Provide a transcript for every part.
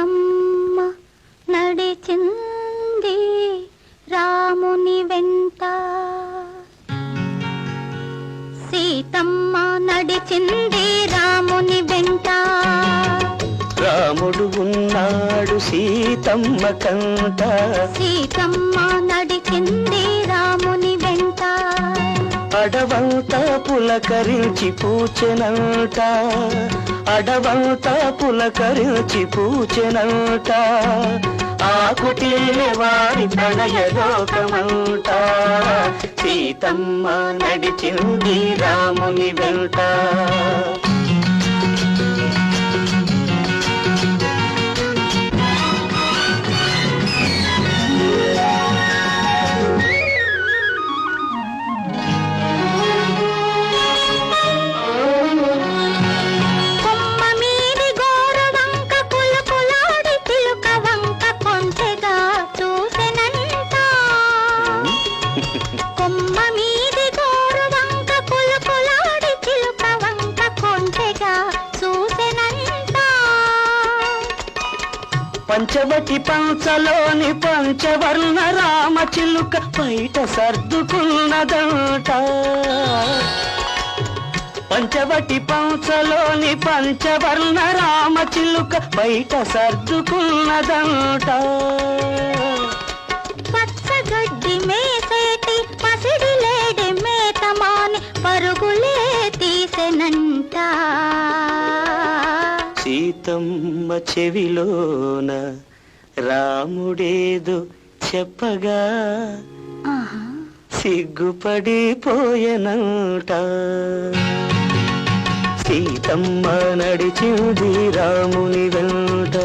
సీతమ్మ నడిచింది రాముని వెంట. సీతమ్మ నడిచింది రాముని వెంట. రాముడు ఉన్నాడు సీతమ్మ కంట. సీతమ్మ నడిచింది రాముని అడవంతా పులకరించి పూచెనంట. అడవంతా పులకరించి పూచెనంట. ఆ వారి ప్రణయలోకమంట సీతమ్మ నడిచింది రాముని వెంట. పంచవటి పంచలోని పంచవర్ణ రామ చిలుక బయట సర్దుకున్నదంట. పంచవటి పంచలోని పంచవర్ణ రామ చిలుక బయట సర్దుకున్నదంట. పచ్చగడ్డి మే సీతమ్మ చెవిలోన రాముడేదో చెప్పగా సిగ్గుపడిపోయనంట సీతమ్మ నడిచింది రాముని వెంట.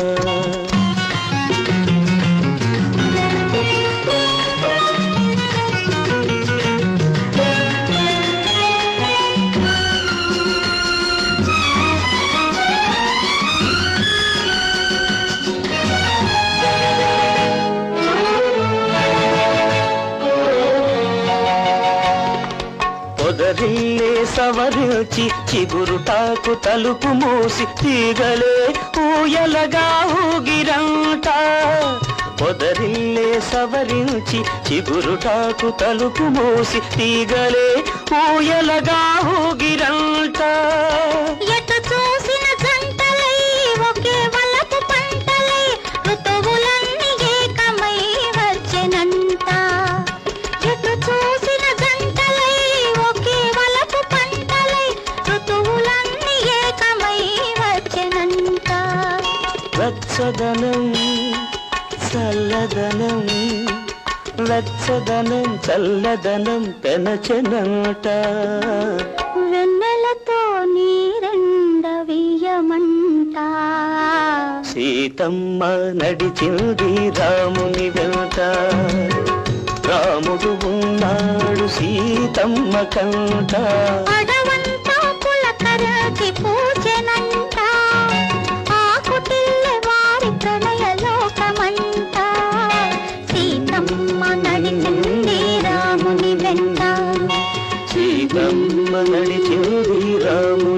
పొదరిల్లే సవరించి చిగురుటాకు తలుపు మూసి తీగలే ఊయలగా ఊగిరంట. పొదరిల్లే సవరించి చిగురుటాకు తలుపు మూసి తీగలే ఊయలగా ఊగిర వెచ్చదనం చల్లదనం వెచ్చదనం చల్లదనం పెనచెనంట వెన్నెలతో నీరెండవీయమంట. సీతమ్మ నడిచింది రాముని వెంట. రాముడు ఉన్నాడు సీతమ్మ కంట. అడవంతా పులకరచి పూజ బ్రహ్మ నడిచేది రాము.